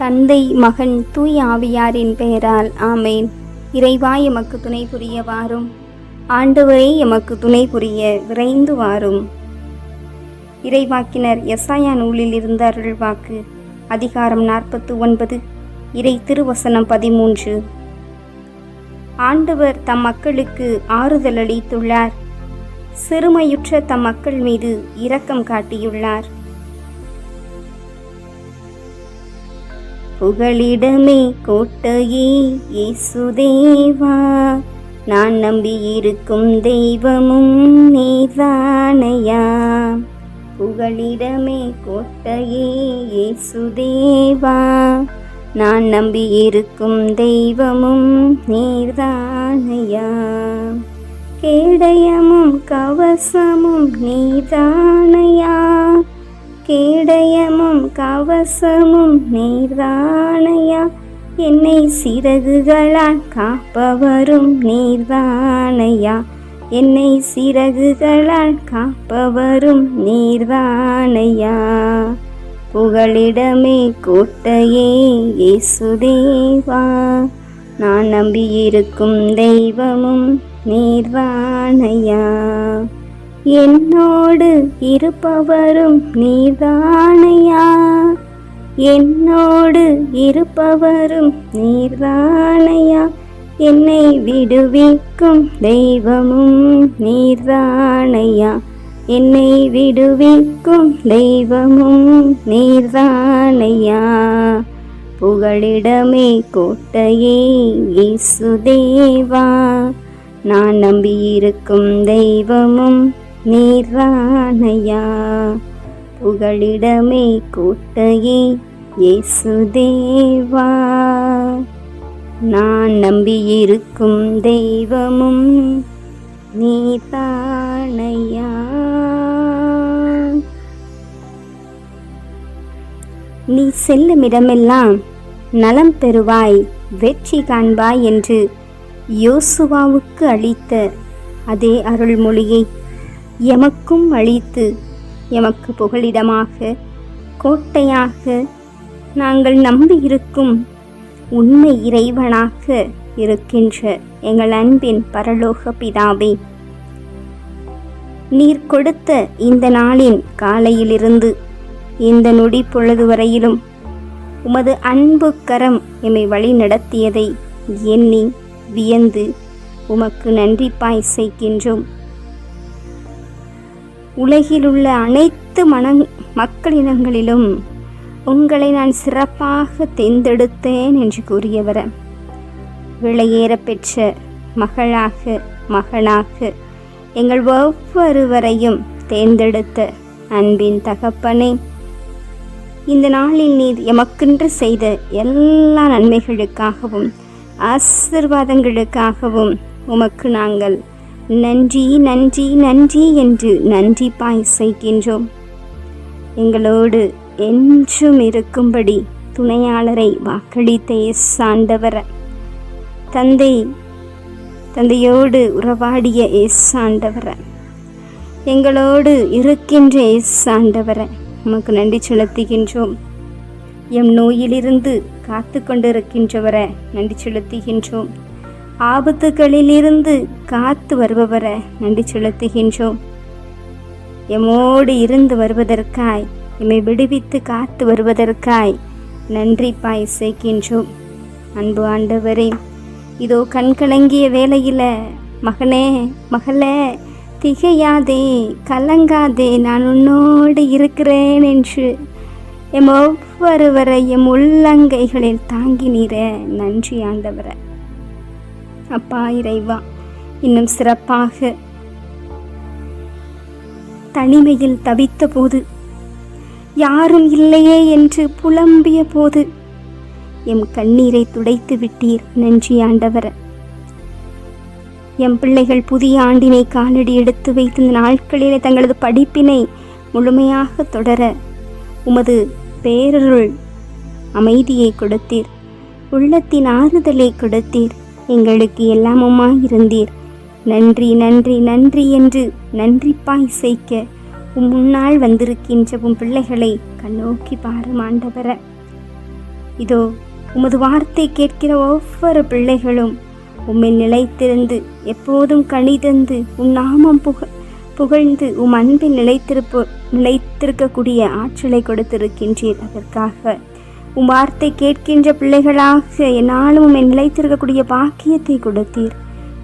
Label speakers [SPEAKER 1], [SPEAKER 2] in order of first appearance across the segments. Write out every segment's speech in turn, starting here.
[SPEAKER 1] தந்தை மகன் தூய் ஆவியாரின் பெயரால் ஆமேன். இறைவா எமக்கு துணை புரிய வாரும். ஆண்டவரே எமக்கு துணை புரிய விரைந்து வாரும். இறைவாக்கினர் எஸ்ஐயா நூலில் இருந்த அருள்வாக்கு அதிகாரம் நாற்பத்து ஒன்பது இறை திருவசனம் பதிமூன்று. ஆண்டவர் தம் மக்களுக்கு ஆறுதல் அளித்துள்ளார். சிறுமையுற்ற தம் மக்கள் மீது இரக்கம் காட்டியுள்ளார். புகழிடமே கோட்டையே இயேசுதேவா நான் நம்பியிருக்கும் தெய்வமும் நீதானையா. புகழிடமே கோட்டையே இயேசுதேவா நான் நம்பியிருக்கும் தெய்வமும் நீர்தானையா கேடயமும் கவசமும் நீதானையா. கேடயமும் கவசமும் நீர்தானையா? என்னை சிறகுகளால் காப்பவரும் நீர்தானையா? என்னை சிறகுகளால் காப்பவரும் நீர்தானையா? புகழிடமே கோட்டையே இயேசுதேவா. நான் நம்பியிருக்கும் தெய்வமும் நீர்வாணையா என்னோடு இருப்பவரும் நீர்தானையா? என்னோடு இருப்பவரும் நீர்தானையா? என்னை விடுவிக்கும் தெய்வமும் நீர்தானையா? என்னை விடுவிக்கும் தெய்வமும் நீர்தானையா? புகழிடமே கோட்டையே இயேசுதேவா நான் நம்பியிருக்கும் தெய்வமும் நீர்தானையா புகழிடமே கோட்டையே இயேசுதேவா நான் நம்பியிருக்கும் தெய்வமும் நீதானையா நீ செல்லும் இடமெல்லாம் நலம் பெறுவாய் வெற்றி காண்பாய் என்று யோசுவாவுக்கு அளித்த அதே அருள்மொழியை எமக்கும் அளித்து எமக்கு புகலிடமாக கோட்டையாக நாங்கள் நம்பியிருக்கும் உண்மை இறைவனாக இருக்கின்ற எங்கள் அன்பின் பரலோக பிதாவே நீர் கொடுத்த இந்த நாளின் காலையிலிருந்து இந்த நொடி பொழுது வரையிலும் உமது அன்பு கரம் எம்மை வழி நடத்தியதை எண்ணி வியந்து உமக்கு நன்றி பாய் செய்கின்றோம் உலகிலுள்ள அனைத்து மன மக்களினங்களிலும் உங்களை நான் சிறப்பாக தேர்ந்தெடுத்தேன் என்று கூறியவர. விளையேற பெற்ற மகளாக மகனாக எங்கள் ஒவ்வொருவரையும் தேர்ந்தெடுத்த அன்பின் தகப்பனே இந்த நாளில் நீர் எமக்கென்று செய்த எல்லா நன்மைகளுக்காகவும் ஆசிர்வாதங்களுக்காகவும் உமக்கு நாங்கள் நன்றி நன்றி நன்றி என்று நன்றி பாய் செய்கின்றோம் எங்களோடு என்றும் இருக்கும்படி துணையாளரை வாக்களித்த சாண்டவர தந்தை தந்தையோடு உறவாடிய ஏசாண்டவர எங்களோடு இருக்கின்ற ஏசாண்டவர உமக்கு நன்றி செலுத்துகின்றோம். எம் நோயிலிருந்து காத்து கொண்டிருக்கின்றவரை நன்றி செலுத்துகின்றோம். ஆபத்துகளிலிருந்து காத்து வருபவரை நன்றி செலுத்துகின்றோம். எம்மோடு இருந்து வருவதற்காய் எம்மை விடுவித்து காத்து வருவதற்காய் நன்றி பாய் சேர்க்கின்றோம் அன்பு ஆண்டவரே இதோ கண்கலங்கிய வேலையில் மகனே மகளே திகையாதே கலங்காதே நான் உன்னோடு இருக்கிறேன் என்று எம் ஒவ்வொருவரை எம் உள்ளங்கைகளில் தாங்கினீர நன்றி ஆண்டவரை. அப்பா இறைவா இன்னும் சிறப்பாக தனிமையில் தவித்த போது யாரும் இல்லையே என்று புலம்பிய போது எம் கண்ணீரை துடைத்து விட்டீர் நன்றி ஆண்டவர. எம் பிள்ளைகள் புதிய ஆண்டினை காலடி எடுத்து வைத்த இந்த நாட்களிலே தங்களது படிப்பினை முழுமையாக தொடர உமது பேரருள் அமைதியை கொடுத்தீர் உள்ளத்தின் ஆறுதலை கொடுத்தீர். எங்களுக்கு எல்லாமுமாய் இருந்தீர். நன்றி நன்றி நன்றி என்று நன்றிப்பாய் இசைக்க உம் முன்னால் வந்திருக்கின்ற உம் பிள்ளைகளை கண்ணோக்கி பாரும் ஆண்டவர. இதோ உமது வார்த்தை கேட்கிற ஒவ்வொரு பிள்ளைகளும் உம்மை நிலைத்திருந்து எப்போதும் கணிதந்து உம் நாமம் புக புகழ்ந்து உம் அன்பில் நிலைத்திருப்போ நிலைத்திருக்கக்கூடிய ஆற்றலை கொடுத்திருக்கின்றீர் அதற்காக. உம் வார்த்தை கேட்கின்ற பிள்ளைகளாக என்னாலும் உம்மை நிலைத்திருக்கக்கூடிய பாக்கியத்தை கொடுத்தீர்.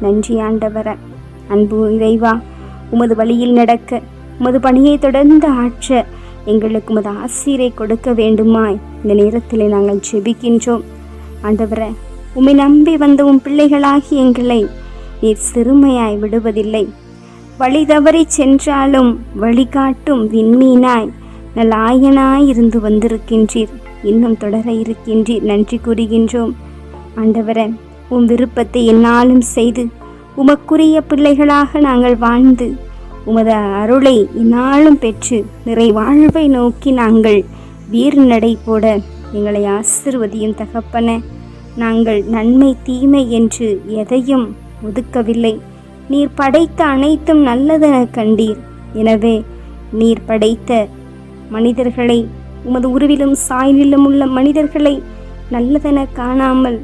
[SPEAKER 1] நன்றி ஆண்டவர. அன்பு இறைவா உமது வழியில் நடக்க உமது பணியை தொடர்ந்து ஆற்ற எங்களுக்கு உமது ஆசிரை கொடுக்க வேண்டுமாய் இந்த நேரத்தில் நாங்கள் ஜெபிக்கின்றோம். ஆண்டவர உம்மை நம்பி வந்த உன் பிள்ளைகளாகி எங்களை நீர் சிறுமையாய் விடுவதில்லை. வழி தவறி சென்றாலும் வழிகாட்டும் விண்மீனாய் நல்லாயனாய் இருந்து வந்திருக்கின்றீர். இன்னும் தொடர இருக்கின்றி நன்றி கூறுகின்றோம். ஆண்டவரே உம் விருப்பத்தை என்னாலும் செய்து உமக்குரிய பிள்ளைகளாக நாங்கள் வாழ்ந்து உமது அருளை இன்னாலும் பெற்று நிறைவாழ்வை நோக்கி நாங்கள் வீர் நடை போட எங்களை ஆசிர்வதியும் தகப்பன. நாங்கள் நன்மை தீமை என்று எதையும் ஒதுக்கவில்லை. நீர் படைத்த அனைத்தும் நல்லதென கண்டீர். எனவே நீர் படைத்த மனிதர்களை உமது உருவிலும் சாய்விலும் உள்ள மனிதர்களை நல்லதென காணாமல்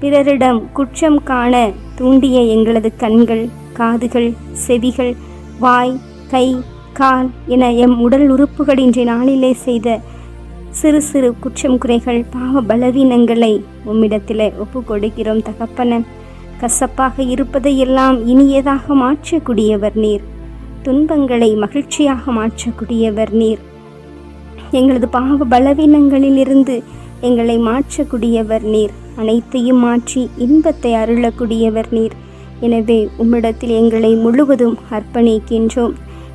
[SPEAKER 1] பிறரிடம் குற்றம் காண தூண்டிய எங்களது கண்கள் காதுகள் செவிகள் வாய் கை கால் என எம் உடல் உறுப்புகள் இன்றைய நாளிலே செய்த சிறு சிறு குற்றம் குறைகள் பாவ பலவீனங்களை உம்மிடத்தில் ஒப்பு கொடுக்கிறோம் தகப்பன. கசப்பாக இருப்பதையெல்லாம் இனியதாக மாற்றக்கூடியவர் நீர். துன்பங்களை மகிழ்ச்சியாக மாற்றக்கூடியவர் நீர். எங்களது பாவ பலவீனங்களிலிருந்து எங்களை மாற்றக்கூடியவர் நீர். அனைத்தையும் மாற்றி இன்பத்தை அருளக்கூடியவர் நீர். எனவே உம்மிடத்தில் எங்களை முழுவதும் அர்ப்பணிக்கின்றோம்.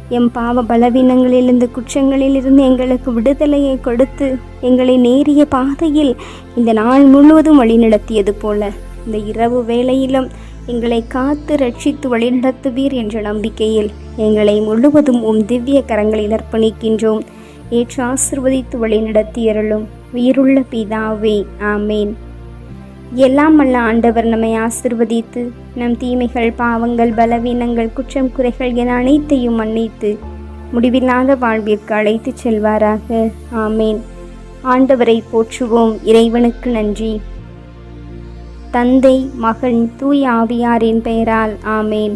[SPEAKER 1] எம் பாவ பலவீனங்களிலிருந்து குற்றங்களிலிருந்து எங்களுக்கு விடுதலையை கொடுத்து எங்களை நேரிய பாதையில் இந்த நாள் முழுவதும் வழிநடத்தியது போல இந்த இரவு வேளையிலும் எங்களை காத்து ரட்சித்து வழிநடத்துவீர் என்ற நம்பிக்கையில் எங்களை முழுவதும் உம் திவ்ய கரங்களில் அர்ப்பணிக்கின்றோம். ஏற்று ஆசிர்வதித்து வழிநடத்தியருளும் உயிருள்ள பிதாவே ஆமேன். எல்லாம் வல்ல ஆண்டவர் நம்மை ஆசிர்வதித்து நம் தீமைகள் பாவங்கள் பலவீனங்கள் குற்றம் குறைகள் என அனைத்தையும் மன்னித்து முடிவில்லாத வாழ்விற்கு அழைத்துச் செல்வாராக ஆமேன். ஆண்டவரை போற்றுவோம் இறைவனுக்கு நன்றி. தந்தை மகன் தூய் ஆவியாரின் பெயரால் ஆமேன்.